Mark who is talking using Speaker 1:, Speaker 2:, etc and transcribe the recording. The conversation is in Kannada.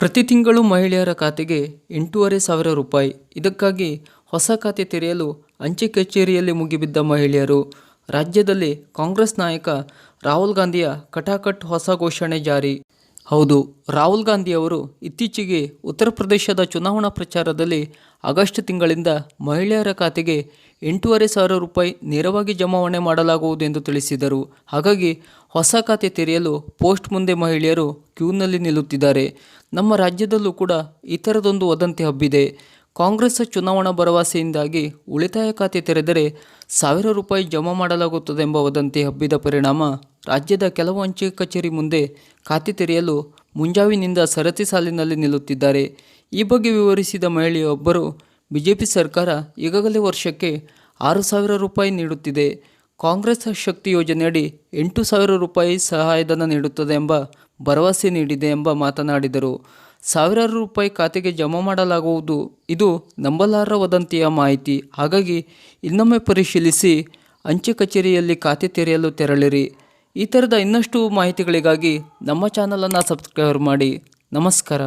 Speaker 1: ಪ್ರತಿ ತಿಂಗಳು ಮಹಿಳೆಯರ ಖಾತೆಗೆ ಎಂಟೂವರೆ ಸಾವಿರ ರೂಪಾಯಿ. ಇದಕ್ಕಾಗಿ ಹೊಸ ಖಾತೆ ತೆರೆಯಲು ಅಂಚೆ ಕಚೇರಿಯಲ್ಲಿ ಮುಗಿಬಿದ್ದ ಮಹಿಳೆಯರು. ರಾಜ್ಯದಲ್ಲಿ ಕಾಂಗ್ರೆಸ್ ನಾಯಕ ರಾಹುಲ್ ಗಾಂಧಿಯ ಕಟಾಕಟ್ ಹೊಸ ಘೋಷಣೆ ಜಾರಿ. ಹೌದು, ರಾಹುಲ್ ಗಾಂಧಿ ಅವರು ಇತ್ತೀಚೆಗೆ ಉತ್ತರ ಪ್ರದೇಶದ ಚುನಾವಣಾ ಪ್ರಚಾರದಲ್ಲಿ ಆಗಸ್ಟ್ ತಿಂಗಳಿಂದ ಮಹಿಳೆಯರ ಖಾತೆಗೆ ಎಂಟೂವರೆ ಸಾವಿರ ರೂಪಾಯಿ ನೇರವಾಗಿ ಜಮಾವಣೆ ಮಾಡಲಾಗುವುದು ಎಂದು ತಿಳಿಸಿದರು. ಹಾಗಾಗಿ ಹೊಸ ಖಾತೆ ತೆರೆಯಲು ಪೋಸ್ಟ್ ಮುಂದೆ ಮಹಿಳೆಯರು ಕ್ಯೂನಲ್ಲಿ ನಿಲ್ಲುತ್ತಿದ್ದಾರೆ. ನಮ್ಮ ರಾಜ್ಯದಲ್ಲೂ ಕೂಡ ಈ ಥರದೊಂದು ವದಂತಿ ಹಬ್ಬಿದೆ. ಕಾಂಗ್ರೆಸ್ ಚುನಾವಣಾ ಭರವಸೆಯಿಂದಾಗಿ ಉಳಿತಾಯ ಖಾತೆ ತೆರೆದರೆ ಸಾವಿರ ರೂಪಾಯಿ ಜಮಾ ಮಾಡಲಾಗುತ್ತದೆ ಎಂಬ ವದಂತಿ ಹಬ್ಬಿದ ಪರಿಣಾಮ ರಾಜ್ಯದ ಕೆಲವು ಅಂಚೆ ಕಚೇರಿ ಮುಂದೆ ಖಾತೆ ತೆರೆಯಲು ಮುಂಜಾವಿನಿಂದ ಸರತಿ ಸಾಲಿನಲ್ಲಿ ನಿಲ್ಲುತ್ತಿದ್ದಾರೆ. ಈ ಬಗ್ಗೆ ವಿವರಿಸಿದ ಮಹಿಳೆಯೊಬ್ಬರು ಬಿಜೆಪಿ ಸರ್ಕಾರ ಈಗಾಗಲೇ ವರ್ಷಕ್ಕೆ ಆರು ಸಾವಿರ ರೂಪಾಯಿ ನೀಡುತ್ತಿದೆ. ಕಾಂಗ್ರೆಸ್ ಶಕ್ತಿ ಯೋಜನೆಯಡಿ ಎಂಟು ಸಾವಿರ ರೂಪಾಯಿ ಸಹಾಯಧನ ನೀಡುತ್ತದೆ ಎಂಬ ಭರವಸೆ ನೀಡಿದೆ ಎಂಬ ಮಾತನಾಡಿದರು. ಸಾವಿರಾರು ರೂಪಾಯಿ ಖಾತೆಗೆ ಜಮಾ ಮಾಡಲಾಗುವುದು. ಇದು ನಂಬಲಾರ ವದಂತಿಯ ಮಾಹಿತಿ. ಹಾಗಾಗಿ ಇನ್ನೊಮ್ಮೆ ಪರಿಶೀಲಿಸಿ, ಅಂಚೆ ಕಚೇರಿಯಲ್ಲಿ ಖಾತೆ ತೆರೆಯಲು ತೆರಳಿರಿ. ಈ ಥರದ ಇನ್ನಷ್ಟು ಮಾಹಿತಿಗಳಿಗಾಗಿ ನಮ್ಮ ಚಾನಲನ್ನು ಸಬ್ಸ್ಕ್ರೈಬ್ ಮಾಡಿ ನಮಸ್ಕಾರ.